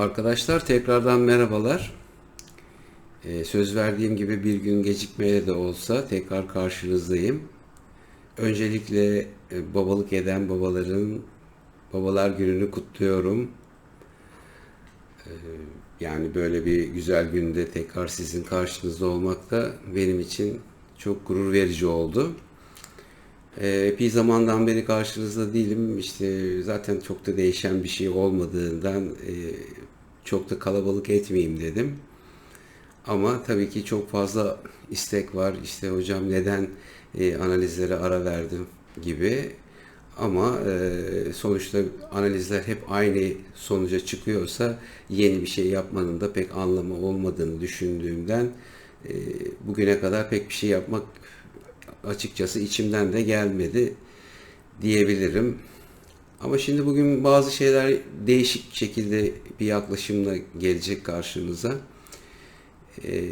Arkadaşlar tekrardan merhabalar. Ee, söz verdiğim gibi bir gün gecikmeyle de olsa tekrar karşınızdayım. Öncelikle e, babalık eden babaların babalar gününü kutluyorum. Ee, yani böyle bir güzel günde tekrar sizin karşınızda olmak da benim için çok gurur verici oldu. Ee, epey zamandan beri karşınızda değilim. İşte zaten çok da değişen bir şey olmadığından e, çok da kalabalık etmeyeyim dedim. Ama tabii ki çok fazla istek var. İşte hocam neden e, analizlere ara verdim gibi. Ama e, sonuçta analizler hep aynı sonuca çıkıyorsa yeni bir şey yapmanın da pek anlamı olmadığını düşündüğümden e, bugüne kadar pek bir şey yapmak açıkçası içimden de gelmedi diyebilirim. Ama şimdi bugün bazı şeyler değişik şekilde bir yaklaşımla gelecek karşınıza. Ee,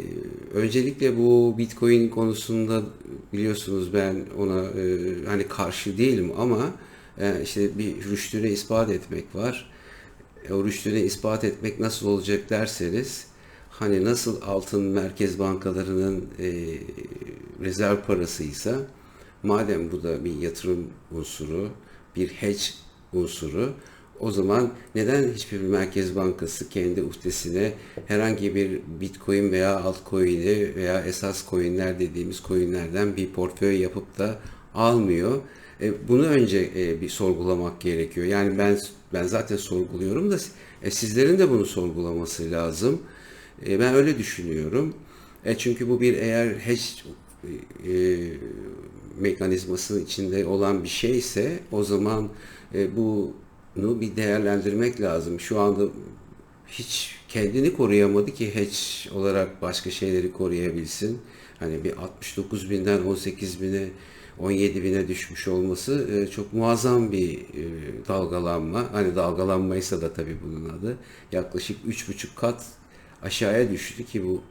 öncelikle bu Bitcoin konusunda biliyorsunuz ben ona e, hani karşı değilim ama e, işte bir rüştüne ispat etmek var. E, o rüştüne ispat etmek nasıl olacak derseniz hani nasıl altın merkez bankalarının e, rezerv parasıysa madem bu da bir yatırım unsuru, bir hedge unsuru o zaman neden hiçbir merkez bankası kendi uhdesine herhangi bir bitcoin veya altcoin'i veya esas coin'ler dediğimiz coin'lerden bir portföy yapıp da almıyor? E, bunu önce e, bir sorgulamak gerekiyor. Yani ben ben zaten sorguluyorum da e, sizlerin de bunu sorgulaması lazım. E, ben öyle düşünüyorum. E, çünkü bu bir eğer hedge e, mekanizması içinde olan bir şeyse o zaman e, bunu bir değerlendirmek lazım. Şu anda hiç kendini koruyamadı ki hedge olarak başka şeyleri koruyabilsin. Hani bir 69 binden 18 bine 17 bine düşmüş olması e, çok muazzam bir e, dalgalanma. Hani dalgalanmaysa da tabii bunun adı. Yaklaşık 3,5 kat aşağıya düştü ki bu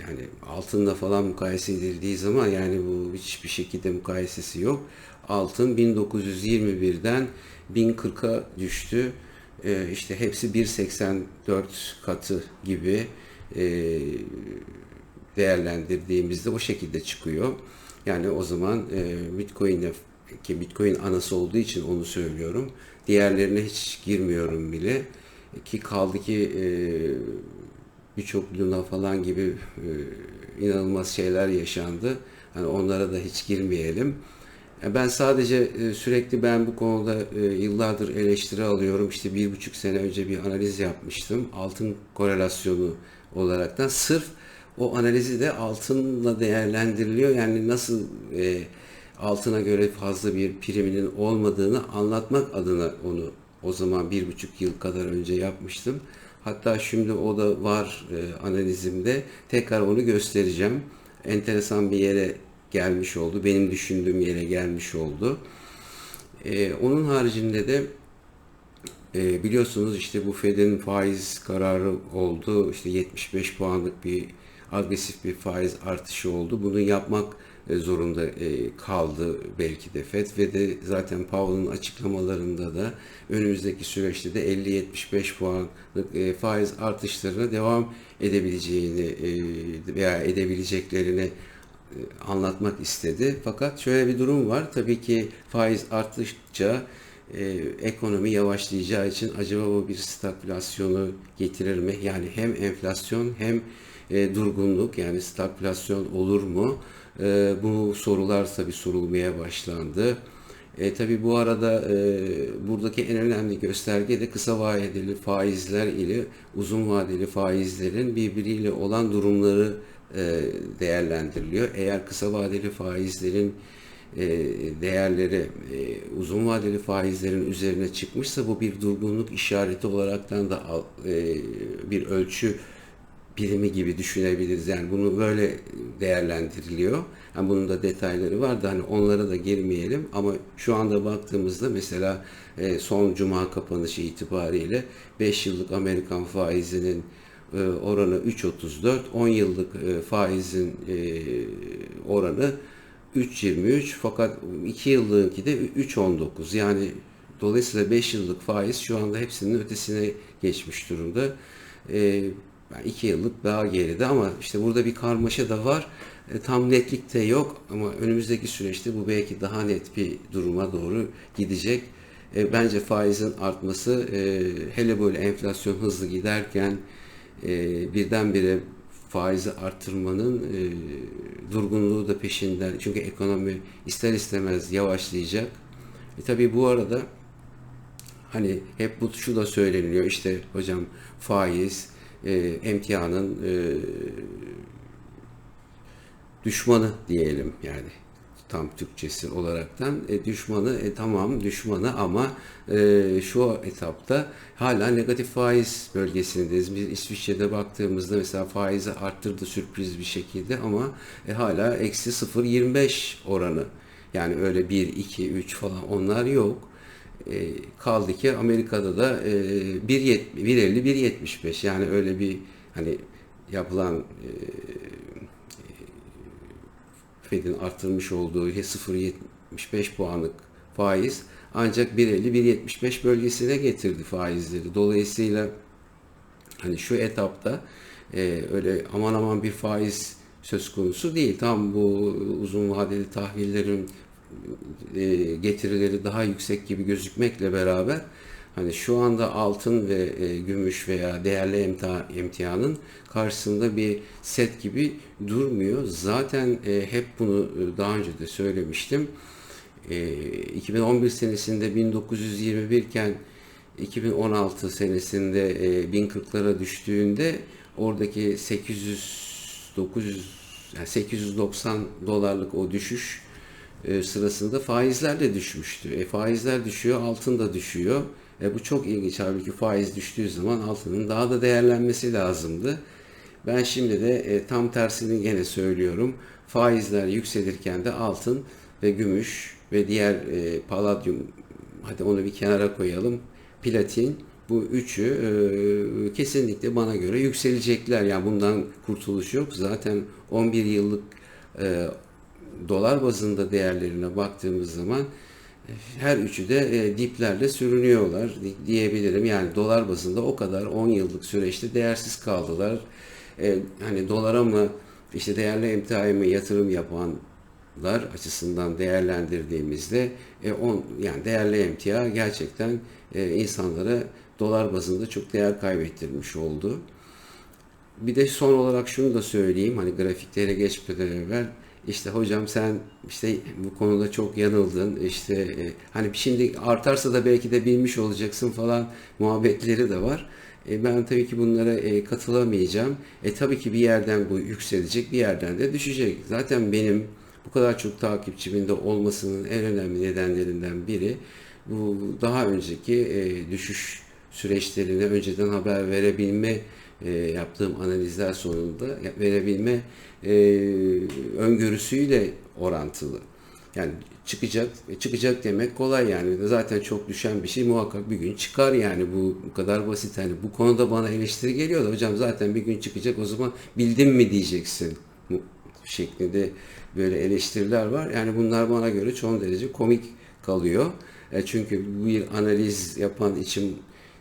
yani altınla falan mukayese edildiği zaman yani bu hiçbir şekilde mukayesesi yok. Altın 1921'den 1040'a düştü. Ee, işte hepsi 1.84 katı gibi e, değerlendirdiğimizde o şekilde çıkıyor. Yani o zaman e, Bitcoin'de ki Bitcoin anası olduğu için onu söylüyorum. Diğerlerine hiç girmiyorum bile. Ki kaldı ki e, birçok Luna falan gibi e, inanılmaz şeyler yaşandı. Hani onlara da hiç girmeyelim. Ben sadece e, sürekli ben bu konuda e, yıllardır eleştiri alıyorum. İşte bir buçuk sene önce bir analiz yapmıştım. Altın korelasyonu olaraktan. Sırf o analizi de altınla değerlendiriliyor. Yani nasıl e, altına göre fazla bir priminin olmadığını anlatmak adına onu o zaman bir buçuk yıl kadar önce yapmıştım. Hatta şimdi o da var analizimde. Tekrar onu göstereceğim. Enteresan bir yere gelmiş oldu. Benim düşündüğüm yere gelmiş oldu. E, onun haricinde de e, biliyorsunuz işte bu Fed'in faiz kararı oldu. İşte 75 puanlık bir agresif bir faiz artışı oldu. Bunu yapmak e, zorunda e, kaldı belki de FED ve de zaten Powell'ın açıklamalarında da önümüzdeki süreçte de 50-75 puanlık e, faiz artışlarına devam edebileceğini veya edebileceklerini anlatmak istedi. Fakat şöyle bir durum var. Tabii ki faiz arttıkça e, ekonomi yavaşlayacağı için acaba bu bir stagflasyonu getirir mi? Yani hem enflasyon hem e, durgunluk yani stagflasyon olur mu? E, bu sorular tabi sorulmaya başlandı. E, tabii bu arada e, buradaki en önemli gösterge de kısa vadeli faizler ile uzun vadeli faizlerin birbiriyle olan durumları e, değerlendiriliyor. Eğer kısa vadeli faizlerin e, değerleri e, uzun vadeli faizlerin üzerine çıkmışsa bu bir durgunluk işareti olaraktan da e, bir ölçü birimi gibi düşünebiliriz. Yani bunu böyle değerlendiriliyor. Yani bunun da detayları var da hani onlara da girmeyelim ama şu anda baktığımızda mesela e, son cuma kapanışı itibariyle 5 yıllık Amerikan faizinin e, oranı 3.34, 10 yıllık e, faizin e, oranı 3.23 fakat 2 yıllığınki de 3.19 yani Dolayısıyla 5 yıllık faiz şu anda hepsinin ötesine geçmiş durumda. E, 2 yıllık daha geride ama işte burada bir karmaşa da var. E, tam netlik de yok ama önümüzdeki süreçte bu belki daha net bir duruma doğru gidecek. E, bence faizin artması e, hele böyle enflasyon hızlı giderken e, birdenbire faizi arttırmanın e, durgunluğu da peşinden. Çünkü ekonomi ister istemez yavaşlayacak. E, tabii bu arada hani hep bu şu da söyleniyor işte hocam faiz e, emtianın e, düşmanı diyelim yani tam Türkçesi olaraktan e, düşmanı e, tamam düşmanı ama e, şu etapta hala negatif faiz bölgesindeyiz. Biz İsviçre'de baktığımızda mesela faizi arttırdı sürpriz bir şekilde ama e, hala eksi 0.25 oranı. Yani öyle 1, 2, 3 falan onlar yok. E, kaldı ki Amerika'da da e, 1.50-1.75 yani öyle bir hani yapılan e, Fed'in arttırmış olduğu 0.75 puanlık faiz ancak 1.50-1.75 bölgesine getirdi faizleri. Dolayısıyla hani şu etapta e, öyle aman aman bir faiz söz konusu değil. Tam bu uzun vadeli tahvillerin e, getirileri daha yüksek gibi gözükmekle beraber Hani şu anda altın ve e, gümüş veya değerli emtia, emtianın karşısında bir set gibi durmuyor. Zaten e, hep bunu e, daha önce de söylemiştim. E, 2011 senesinde 1921 iken 2016 senesinde e, 1040'lara düştüğünde oradaki 800 900 yani 890 dolarlık o düşüş e, sırasında faizler de düşmüştü. E, faizler düşüyor, altın da düşüyor. E, bu çok ilginç. Halbuki faiz düştüğü zaman altının daha da değerlenmesi lazımdı. Ben şimdi de e, tam tersini gene söylüyorum. Faizler yükselirken de altın ve gümüş ve diğer e, paladyum hadi onu bir kenara koyalım. Platin bu üçü e, kesinlikle bana göre yükselecekler. Yani bundan kurtuluş yok. Zaten 11 yıllık e, dolar bazında değerlerine baktığımız zaman her üçü de e, diplerle sürünüyorlar diyebilirim. Yani dolar bazında o kadar 10 yıllık süreçte değersiz kaldılar. E, hani dolara mı işte değerli emtiaya mı yatırım yapanlar açısından değerlendirdiğimizde e, on, yani değerli emtia gerçekten e, insanlara dolar bazında çok değer kaybettirmiş oldu. Bir de son olarak şunu da söyleyeyim hani grafiklere geçmeden evvel işte hocam sen işte bu konuda çok yanıldın işte e, hani şimdi artarsa da belki de bilmiş olacaksın falan muhabbetleri de var. E, ben tabii ki bunlara e, katılamayacağım. E tabii ki bir yerden bu yükselecek, bir yerden de düşecek. Zaten benim bu kadar çok takipçimin de olmasının en önemli nedenlerinden biri bu daha önceki e, düşüş süreçlerini önceden haber verebilme e, yaptığım analizler sonunda verebilme e, öngörüsüyle orantılı. Yani çıkacak, e, çıkacak demek kolay yani. Zaten çok düşen bir şey muhakkak bir gün çıkar yani bu, bu kadar basit. Hani bu konuda bana eleştiri geliyor da hocam zaten bir gün çıkacak o zaman bildim mi diyeceksin şeklinde böyle eleştiriler var. Yani bunlar bana göre çok derece komik kalıyor. E çünkü bir analiz yapan için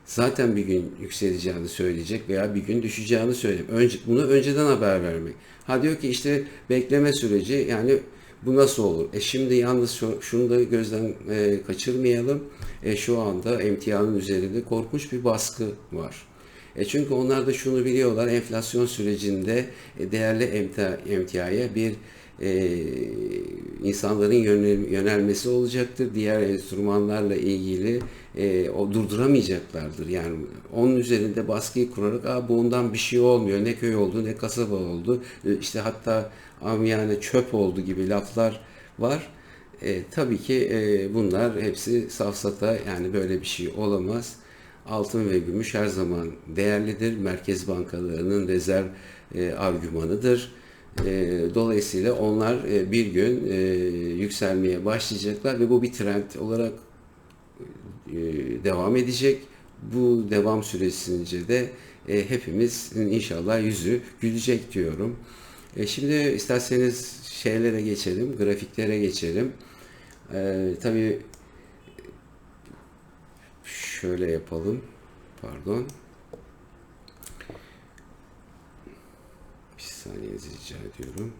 zaten bir gün yükseleceğini söyleyecek veya bir gün düşeceğini söyleyecek. Önce, bunu önceden haber vermek. Ha diyor ki işte bekleme süreci yani bu nasıl olur? E şimdi yalnız şu, şunu da gözden e, kaçırmayalım. E, şu anda emtianın üzerinde korkunç bir baskı var. E çünkü onlar da şunu biliyorlar, enflasyon sürecinde e, değerli emtia, emtiaya bir e, insanların yönelmesi olacaktır. Diğer enstrümanlarla ilgili e, o durduramayacaklardır. Yani onun üzerinde baskıyı kurarak Aa, bu ondan bir şey olmuyor. Ne köy oldu ne kasaba oldu. E, işte hatta amiyane çöp oldu gibi laflar var. E, tabii ki e, bunlar hepsi safsata yani böyle bir şey olamaz. Altın ve gümüş her zaman değerlidir. Merkez bankalarının rezerv e, argümanıdır dolayısıyla onlar e, bir gün e, yükselmeye başlayacaklar ve bu bir trend olarak e, devam edecek. Bu devam süresince de e, hepimizin inşallah yüzü gülecek diyorum. E, şimdi isterseniz şeylere geçelim, grafiklere geçelim. E, tabii şöyle yapalım. Pardon. Bir saniyenizi rica ediyorum.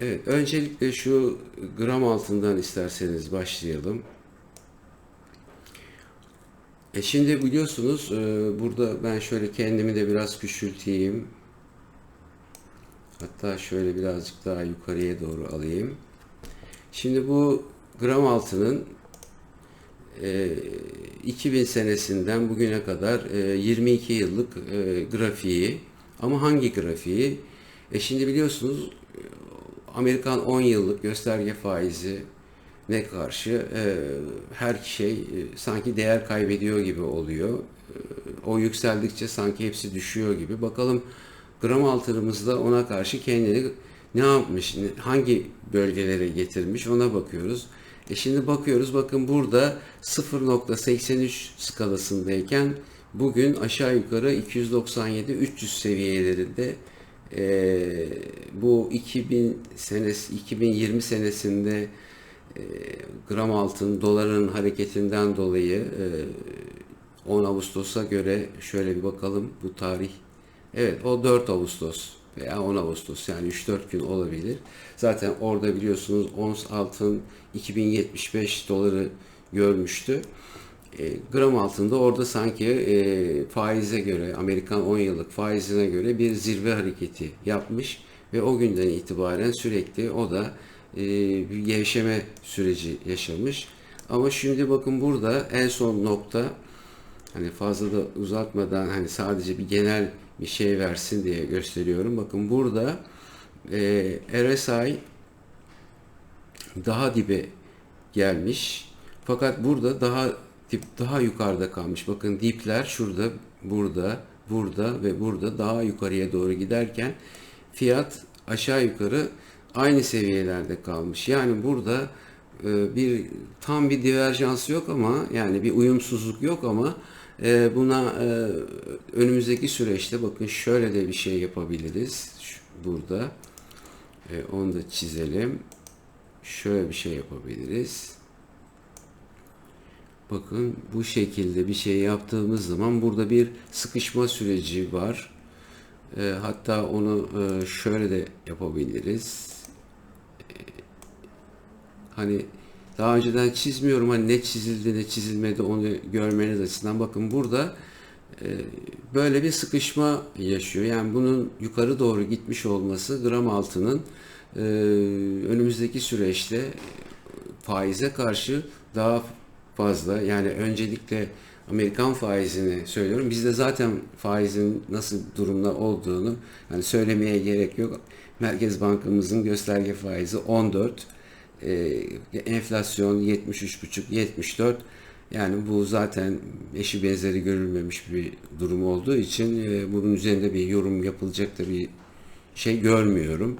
Evet, öncelikle şu gram altından isterseniz başlayalım. E şimdi biliyorsunuz e, burada ben şöyle kendimi de biraz küçülteyim. Hatta şöyle birazcık daha yukarıya doğru alayım. Şimdi bu gram altının 2000 senesinden bugüne kadar e, 22 yıllık e, grafiği ama hangi grafiği? E şimdi biliyorsunuz e, Amerikan 10 yıllık gösterge faizi ne karşı e, her şey e, sanki değer kaybediyor gibi oluyor. E, o yükseldikçe sanki hepsi düşüyor gibi. Bakalım gram altınımızda ona karşı kendini ne yapmış, hangi bölgelere getirmiş ona bakıyoruz. E şimdi bakıyoruz bakın burada 0.83 skalasındayken bugün aşağı yukarı 297-300 seviyelerinde e, bu 2000 senesi 2020 senesinde e, gram altın doların hareketinden dolayı e, 10 Ağustos'a göre şöyle bir bakalım bu tarih. Evet o 4 Ağustos veya 10 Ağustos yani 3-4 gün olabilir. Zaten orada biliyorsunuz ons altın 2075 doları görmüştü. E, gram altında orada sanki e, faize göre Amerikan 10 yıllık faizine göre bir zirve hareketi yapmış ve o günden itibaren sürekli o da e, bir gevşeme süreci yaşamış. Ama şimdi bakın burada en son nokta hani fazla da uzatmadan hani sadece bir genel bir şey versin diye gösteriyorum. Bakın burada e, RSI daha dibe gelmiş. Fakat burada daha dip daha yukarıda kalmış. Bakın dipler şurada, burada, burada ve burada daha yukarıya doğru giderken fiyat aşağı yukarı aynı seviyelerde kalmış. Yani burada e, bir tam bir diverjans yok ama yani bir uyumsuzluk yok ama buna e, önümüzdeki süreçte bakın şöyle de bir şey yapabiliriz. Burada E, onu da çizelim. Şöyle bir şey yapabiliriz. Bakın bu şekilde bir şey yaptığımız zaman burada bir sıkışma süreci var. E, hatta onu e, şöyle de yapabiliriz. E, hani daha önceden çizmiyorum hani ne çizildi ne çizilmedi onu görmeniz açısından. Bakın burada e, böyle bir sıkışma yaşıyor. Yani bunun yukarı doğru gitmiş olması gram altının e, önümüzdeki süreçte faize karşı daha fazla yani öncelikle Amerikan faizini söylüyorum. Bizde zaten faizin nasıl durumda olduğunu hani söylemeye gerek yok. Merkez Bankamızın gösterge faizi 14. Ee, enflasyon 73,5 74. Yani bu zaten eşi benzeri görülmemiş bir durum olduğu için e, bunun üzerinde bir yorum yapılacak da bir şey görmüyorum.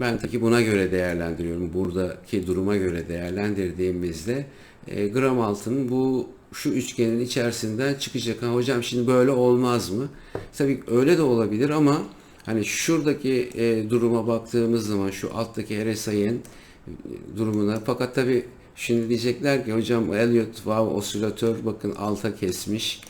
Ben tabii buna göre değerlendiriyorum. Buradaki duruma göre değerlendirdiğimizde e, gram altın bu şu üçgenin içerisinden çıkacak. Ha, hocam şimdi böyle olmaz mı? Tabii öyle de olabilir ama hani şuradaki e, duruma baktığımız zaman şu alttaki RSI'nin durumuna fakat tabii şimdi diyecekler ki hocam Elliott wow osilatör bakın alta kesmiş.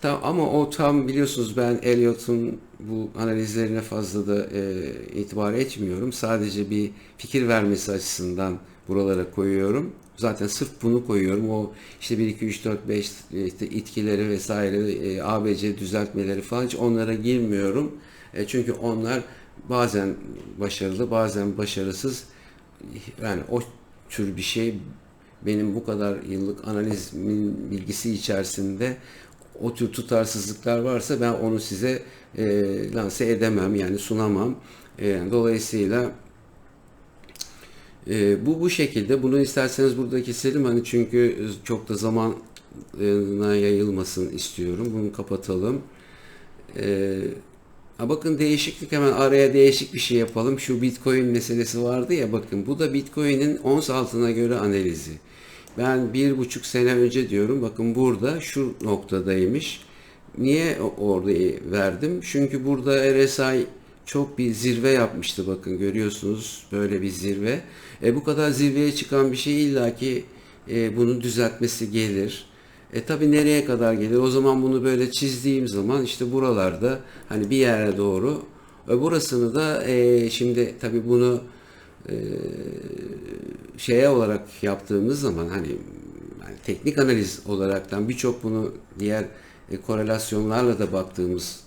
Tam, ama o tam biliyorsunuz ben Elliot'un bu analizlerine fazla da e, itibar etmiyorum. Sadece bir fikir vermesi açısından buralara koyuyorum. Zaten sırf bunu koyuyorum. O işte 1, 2, 3, 4, 5 işte itkileri vesaire e, ABC düzeltmeleri falan hiç onlara girmiyorum. E, çünkü onlar bazen başarılı bazen başarısız. Yani o tür bir şey benim bu kadar yıllık analizimin bilgisi içerisinde o tür tutarsızlıklar varsa ben onu size e, lanse edemem yani sunamam. E, dolayısıyla e, bu bu şekilde. Bunu isterseniz burada keselim hani çünkü çok da zamana yayılmasın istiyorum. Bunu kapatalım. E, ha bakın değişiklik hemen araya değişik bir şey yapalım. Şu Bitcoin meselesi vardı ya bakın bu da Bitcoin'in ons altına göre analizi. Ben bir buçuk sene önce diyorum bakın burada şu noktadaymış. Niye orada verdim? Çünkü burada RSI çok bir zirve yapmıştı bakın görüyorsunuz böyle bir zirve. E, bu kadar zirveye çıkan bir şey illaki e, bunun düzeltmesi gelir. E tabi nereye kadar gelir? O zaman bunu böyle çizdiğim zaman işte buralarda hani bir yere doğru e, burasını da e, şimdi tabi bunu e, şeye olarak yaptığımız zaman hani yani teknik analiz olaraktan birçok bunu diğer e, korelasyonlarla da baktığımız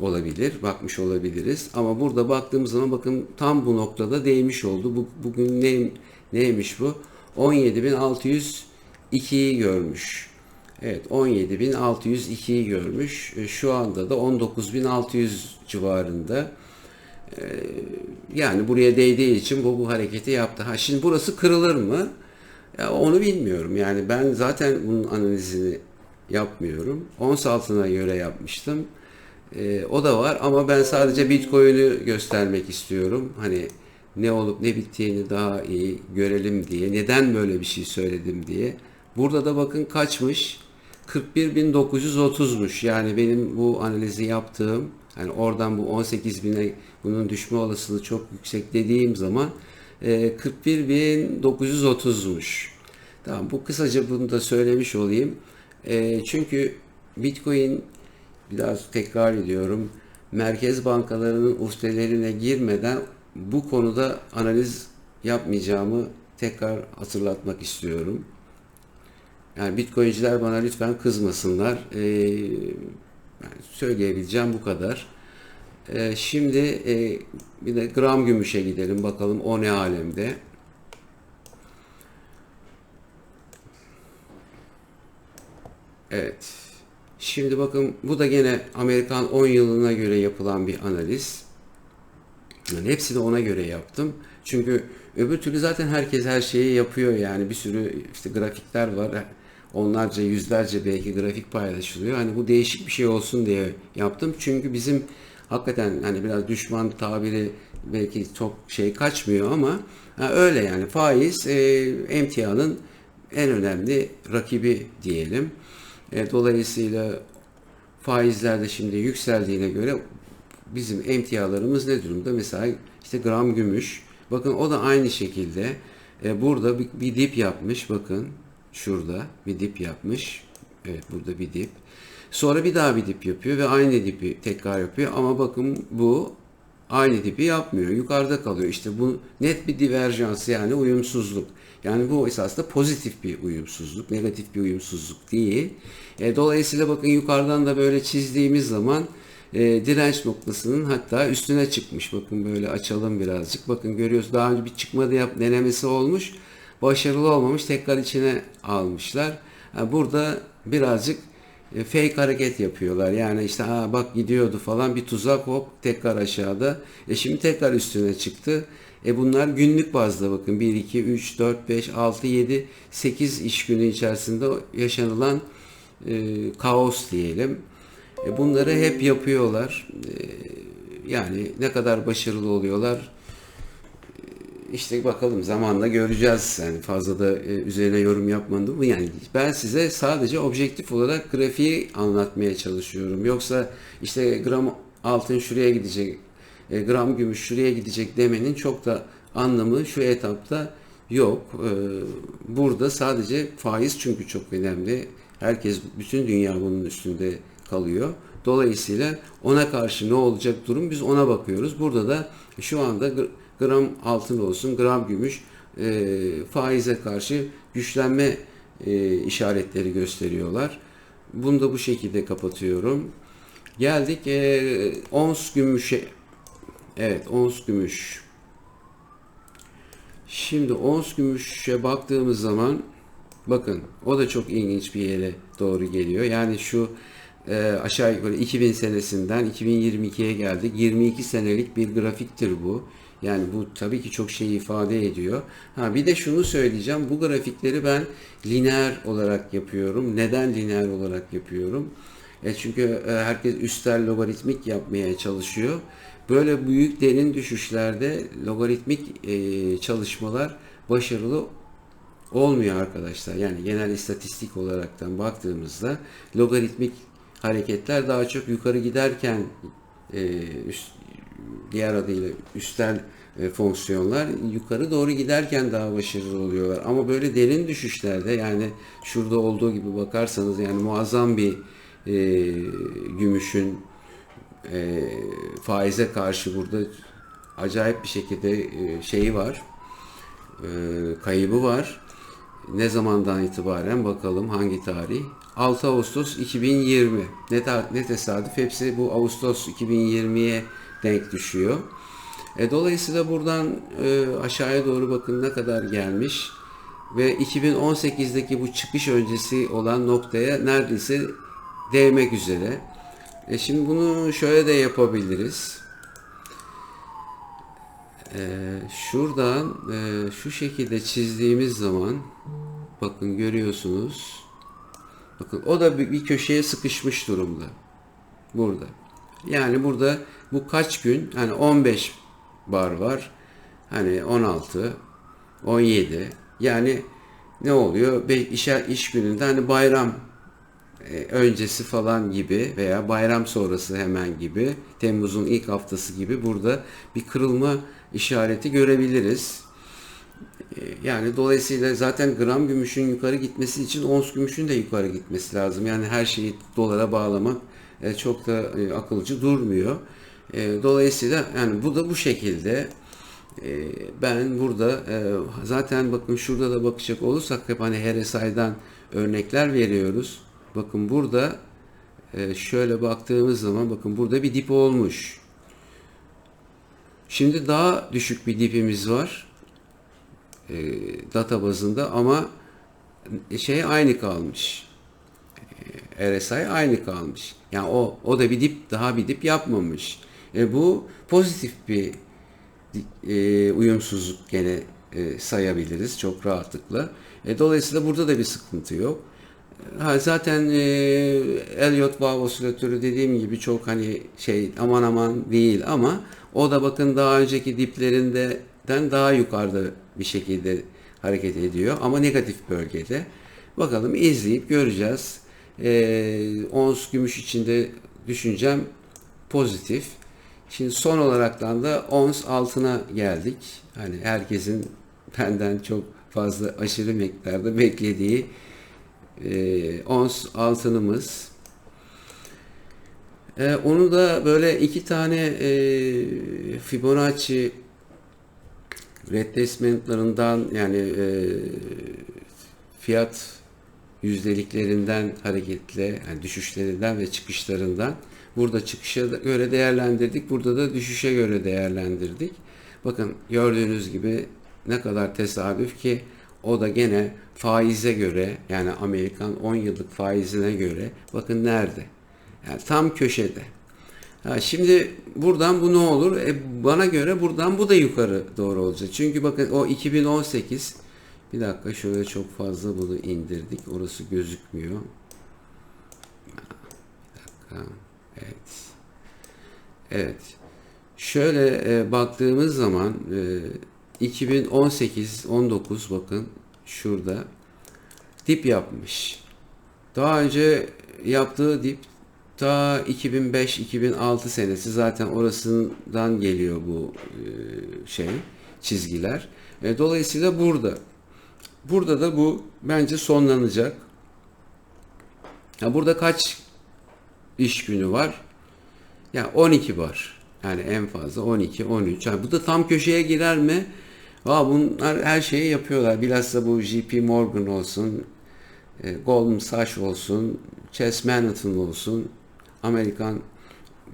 olabilir, bakmış olabiliriz. Ama burada baktığımız zaman bakın tam bu noktada değmiş oldu. Bu, bugün ne, neymiş bu? 17.602'yi görmüş. Evet 17.602'yi görmüş. E, Şu anda da 19.600 civarında. E, Yani buraya değdiği için bu, bu hareketi yaptı. Ha şimdi burası kırılır mı? Ya onu bilmiyorum. Yani ben zaten bunun analizini yapmıyorum. Ons altına göre yapmıştım. Ee, o da var ama ben sadece Bitcoin'i göstermek istiyorum. Hani ne olup ne bittiğini daha iyi görelim diye. Neden böyle bir şey söyledim diye. Burada da bakın kaçmış? 41.930'muş. Yani benim bu analizi yaptığım yani oradan bu 18.000'e bunun düşme olasılığı çok yüksek dediğim zaman e, 41.930'muş. Tamam bu kısaca bunu da söylemiş olayım. E, çünkü Bitcoin biraz tekrar ediyorum. Merkez bankalarının uftelerine girmeden bu konuda analiz yapmayacağımı tekrar hatırlatmak istiyorum. Yani Bitcoin'ciler bana lütfen kızmasınlar. Ee, söyleyebileceğim bu kadar. Ee, şimdi e, bir de gram gümüşe gidelim bakalım o ne alemde. Evet. Şimdi bakın bu da gene Amerikan 10 yılına göre yapılan bir analiz. Yani hepsini ona göre yaptım. Çünkü öbür türlü zaten herkes her şeyi yapıyor yani bir sürü işte grafikler var. Onlarca, yüzlerce belki grafik paylaşılıyor. Hani bu değişik bir şey olsun diye yaptım. Çünkü bizim hakikaten hani biraz düşman tabiri belki çok şey kaçmıyor ama ha, öyle yani faiz e, emtianın en önemli rakibi diyelim. E, dolayısıyla faizler de şimdi yükseldiğine göre bizim emtialarımız ne durumda? Mesela işte gram gümüş. Bakın o da aynı şekilde e, burada bir, bir dip yapmış. Bakın şurada bir dip yapmış. Evet burada bir dip. Sonra bir daha bir dip yapıyor ve aynı dipi tekrar yapıyor. Ama bakın bu aynı dipi yapmıyor. Yukarıda kalıyor. İşte bu net bir diverjans yani uyumsuzluk. Yani bu esasında pozitif bir uyumsuzluk, negatif bir uyumsuzluk değil. E, dolayısıyla bakın yukarıdan da böyle çizdiğimiz zaman e, direnç noktasının hatta üstüne çıkmış. Bakın böyle açalım birazcık. Bakın görüyoruz daha önce bir çıkma yap, denemesi olmuş. Başarılı olmamış. Tekrar içine almışlar. Ha, burada birazcık e, fake hareket yapıyorlar. Yani işte ha bak gidiyordu falan bir tuzak hop tekrar aşağıda. E şimdi tekrar üstüne çıktı. E bunlar günlük bazda bakın 1, 2, 3, 4, 5, 6, 7, 8 iş günü içerisinde yaşanılan e, kaos diyelim. E bunları hep yapıyorlar. E, yani ne kadar başarılı oluyorlar işte bakalım zamanla göreceğiz. Yani fazla da e, üzerine yorum yapmadım. Yani ben size sadece objektif olarak grafiği anlatmaya çalışıyorum. Yoksa işte gram altın şuraya gidecek, e, gram gümüş şuraya gidecek demenin çok da anlamı şu etapta yok. E, burada sadece faiz çünkü çok önemli. Herkes, bütün dünya bunun üstünde kalıyor. Dolayısıyla ona karşı ne olacak durum biz ona bakıyoruz. Burada da şu anda gram altın olsun, gram gümüş e, faize karşı güçlenme e, işaretleri gösteriyorlar. Bunu da bu şekilde kapatıyorum. Geldik e, ons gümüşe. Evet, ons gümüş. Şimdi ons gümüşe baktığımız zaman bakın o da çok ilginç bir yere doğru geliyor. Yani şu e, aşağı yukarı 2000 senesinden 2022'ye geldik. 22 senelik bir grafiktir bu. Yani bu tabii ki çok şey ifade ediyor. Ha bir de şunu söyleyeceğim. Bu grafikleri ben lineer olarak yapıyorum. Neden lineer olarak yapıyorum? E çünkü e, herkes üstel logaritmik yapmaya çalışıyor. Böyle büyük derin düşüşlerde logaritmik e, çalışmalar başarılı olmuyor arkadaşlar. Yani genel istatistik olaraktan baktığımızda logaritmik hareketler daha çok yukarı giderken e, üst, diğer adıyla üstel e, fonksiyonlar yukarı doğru giderken daha başarılı oluyorlar. Ama böyle derin düşüşlerde yani şurada olduğu gibi bakarsanız yani muazzam bir e, gümüşün e, faize karşı burada acayip bir şekilde e, şeyi var, e, kaybı var. Ne zamandan itibaren bakalım hangi tarih? 6 Ağustos 2020. Ne, ne tesadüf hepsi bu Ağustos 2020'ye denk düşüyor. E, dolayısıyla buradan e, aşağıya doğru bakın ne kadar gelmiş ve 2018'deki bu çıkış öncesi olan noktaya neredeyse değmek üzere. E, şimdi bunu şöyle de yapabiliriz. E, şuradan e, şu şekilde çizdiğimiz zaman bakın görüyorsunuz. Bakın o da bir, bir köşeye sıkışmış durumda. Burada. Yani burada bu kaç gün? Hani 15 bar var. Hani 16, 17. Yani ne oluyor? İş, iş gününde hani bayram e, öncesi falan gibi veya bayram sonrası hemen gibi Temmuz'un ilk haftası gibi burada bir kırılma işareti görebiliriz. E, Yani dolayısıyla zaten gram gümüşün yukarı gitmesi için ons gümüşün de yukarı gitmesi lazım. Yani her şeyi dolara bağlamak e, çok da e, akılcı durmuyor. E, Dolayısıyla yani bu da bu şekilde. Ben burada zaten bakın şurada da bakacak olursak hep hani RSI'dan örnekler veriyoruz. Bakın burada şöyle baktığımız zaman bakın burada bir dip olmuş. Şimdi daha düşük bir dipimiz var e, data bazında ama şey aynı kalmış. E, RSI aynı kalmış. Yani o o da bir dip daha bir dip yapmamış. E, bu pozitif bir e, uyumsuzluk gene e, sayabiliriz çok rahatlıkla. E, dolayısıyla burada da bir sıkıntı yok. Ha, zaten e, Elliott bağ osilatörü dediğim gibi çok hani şey aman aman değil ama o da bakın daha önceki diplerinden daha yukarıda bir şekilde hareket ediyor ama negatif bölgede. Bakalım izleyip göreceğiz. E, ons gümüş içinde düşüncem pozitif. Şimdi son olaraktan da ons altına geldik. Hani herkesin benden çok fazla aşırı miktarda beklediği e, ons altınımız. E, onu da böyle iki tane e, Fibonacci retracemaent'larından yani e, fiyat yüzdeliklerinden hareketle yani düşüşlerinden ve çıkışlarından burada çıkışa göre değerlendirdik. Burada da düşüşe göre değerlendirdik. Bakın gördüğünüz gibi ne kadar tesadüf ki o da gene faize göre yani Amerikan 10 yıllık faizine göre bakın nerede? Yani tam köşede. Ha, şimdi buradan bu ne olur? E, bana göre buradan bu da yukarı doğru olacak. Çünkü bakın o 2018 bir dakika şöyle çok fazla bunu indirdik. Orası gözükmüyor. Bir dakika. Evet. Evet. Şöyle e, baktığımız zaman e, 2018-19 bakın şurada dip yapmış. Daha önce yaptığı dip ta 2005-2006 senesi zaten orasından geliyor bu e, şey çizgiler. E, dolayısıyla burada burada da bu bence sonlanacak. Ya burada kaç iş günü var? Ya 12 var. Yani en fazla 12, 13. Yani bu da tam köşeye girer mi? Aa, bunlar her şeyi yapıyorlar. Bilhassa bu JP Morgan olsun, e, Goldman Sachs olsun, Chase Manhattan olsun, Amerikan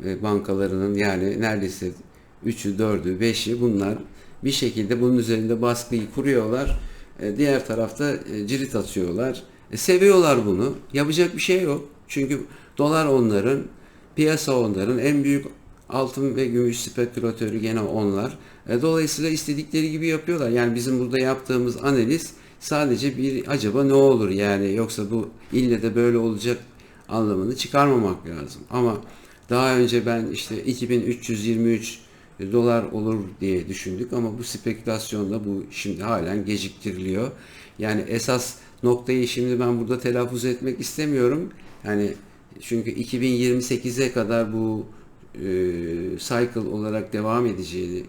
e, bankalarının yani neredeyse 3'ü, 4'ü, 5'i bunlar bir şekilde bunun üzerinde baskıyı kuruyorlar. E, diğer tarafta e, cirit atıyorlar. Seviyorlar bunu. Yapacak bir şey yok. Çünkü dolar onların, piyasa onların, en büyük altın ve gümüş spekülatörü gene onlar. Dolayısıyla istedikleri gibi yapıyorlar. Yani bizim burada yaptığımız analiz sadece bir acaba ne olur yani yoksa bu ille de böyle olacak anlamını çıkarmamak lazım. Ama daha önce ben işte 2323 dolar olur diye düşündük ama bu spekülasyonla bu şimdi halen geciktiriliyor. Yani esas noktayı şimdi ben burada telaffuz etmek istemiyorum. Yani çünkü 2028'e kadar bu e, cycle olarak devam edeceğini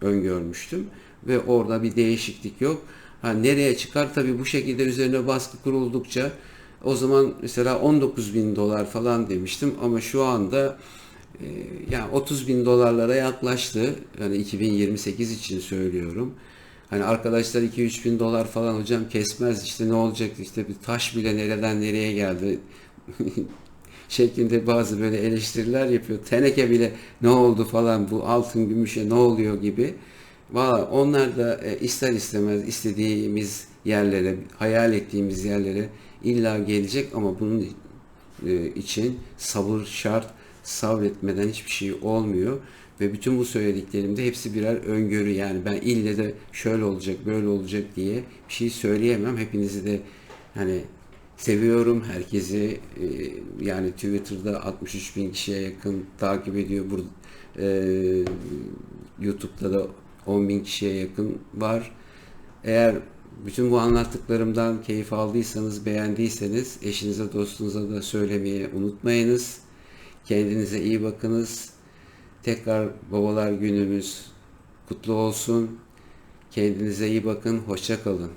öngörmüştüm ve orada bir değişiklik yok. Ha, nereye çıkar? Tabii bu şekilde üzerine baskı kuruldukça o zaman mesela 19 bin dolar falan demiştim ama şu anda e, yani 30 bin dolarlara yaklaştı. Yani 2028 için söylüyorum. Hani arkadaşlar 2-3 bin dolar falan hocam kesmez işte ne olacak işte bir taş bile nereden nereye geldi şeklinde bazı böyle eleştiriler yapıyor. Teneke bile ne oldu falan bu altın gümüşe ne oluyor gibi. Valla onlar da e, ister istemez istediğimiz yerlere, hayal ettiğimiz yerlere illa gelecek ama bunun e, için sabır şart. Sabretmeden hiçbir şey olmuyor. Ve bütün bu söylediklerimde hepsi birer öngörü. Yani ben ille de şöyle olacak, böyle olacak diye bir şey söyleyemem. Hepinizi de hani seviyorum. Herkesi e, yani Twitter'da 63 bin kişiye yakın takip ediyor. Burada, e, YouTube'da da 10 bin kişiye yakın var. Eğer bütün bu anlattıklarımdan keyif aldıysanız, beğendiyseniz eşinize, dostunuza da söylemeyi unutmayınız. Kendinize iyi bakınız. Tekrar babalar günümüz kutlu olsun. Kendinize iyi bakın. Hoşça kalın.